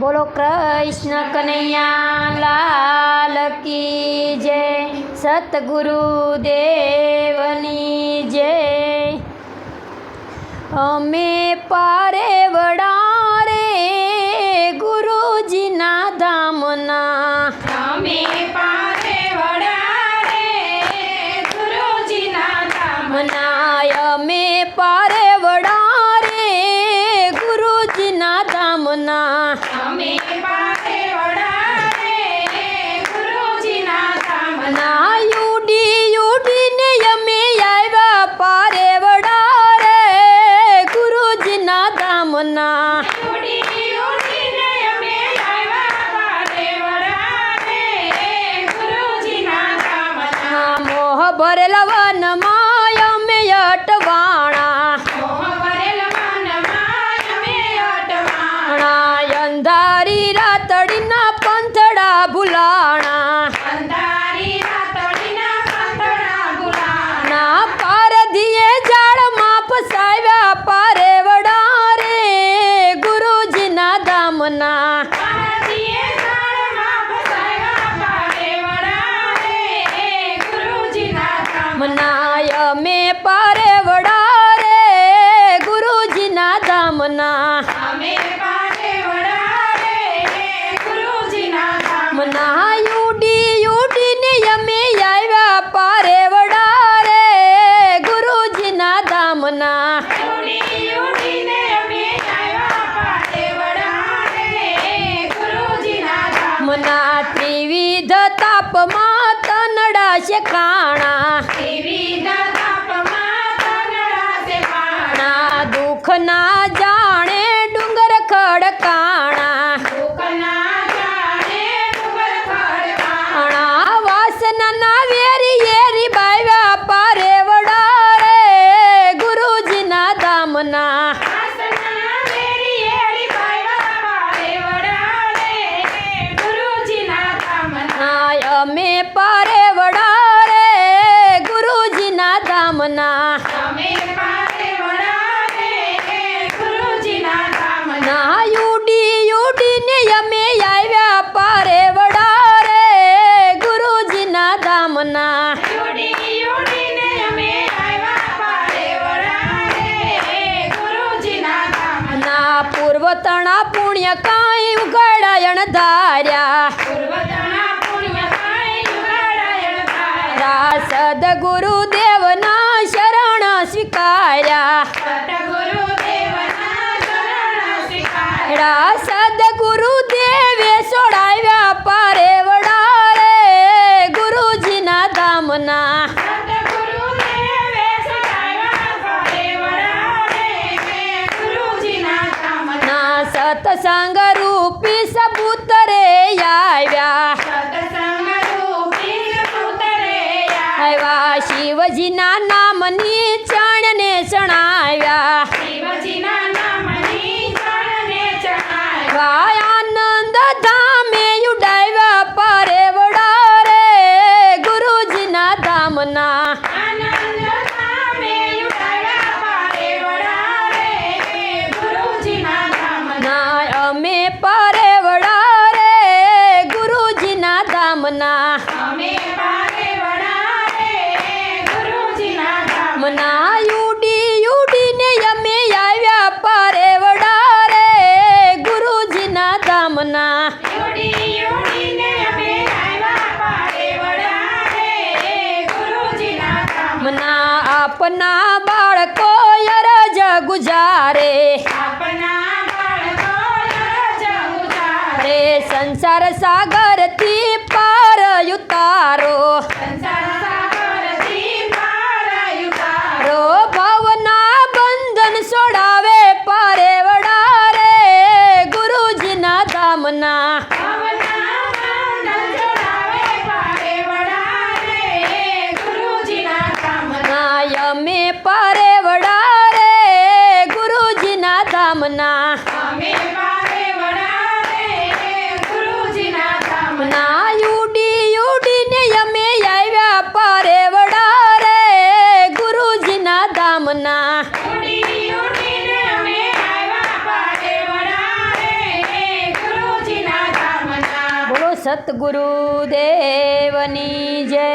બોલો કૃષ્ણ કનૈયા લાલ કી જય સતગુરુ દેવની જય. અમે પારે વડા ભરેલા વનમાં અમે અટવાણા પારે વડા રે ગુરુજીના ધામના. મના યુડી યુડીને અમે આવ્યા પારે વડા રે ગુરુજીના ધામના. ઉડી ઉડીને અમે આવ્યા પારે વડા રે ગુરુજીના ધામ મના ત્રિવિધ તાપમાં તનડા છે ખાણા ના જાણે ડુંગર ખડકાણા. અણા વાસનાના વેરી એરી બાવ્યા પારે વડા રે ગુરુજીના ધામના વાસના વેરી એરી પાયવા પારે વડા રે ગુરુજીના ધામના. આય અમે પારે વડા રે ગુરુજીના ધામના અમે પારે વડા રે ગુરુજીના ધામના. ના ઉડી ઉડીને અમે આવ્યા પારે વડા રે ગુરુજીના ધામના. ના પૂર્વતણા પુણ્ય કાંઈ ઉગાડાયણ ધાર્યા પૂર્વતના પુણ્ય કાંઈ ઉગાડાયણ થાય. રા સદગુરુદેવના શરણ સ્વીકાર્યા સ્વીકાર. સદગુરુ દેવે સોડાવ્યા પારે વડા રે ગુરુજીના ધામના. સત્સંગ રૂપી સબૂત રે આવ્યા આવ્યા શિવજીના નામની ચણને ચણાવ્યા શિવજીના આનંદ ધામે ઉડાવ્યા પારે વડા રે ગુરુજીના ધામના અમે પારે વડા રે ગુરુજીના ધામના અમે ધામના. મના આપના બાળકો અરજ ગુજારે. સંસાર સાગરથી અમે આવ્યા પારે વડા રે ગુરુ સતગુરુ દેવની જય.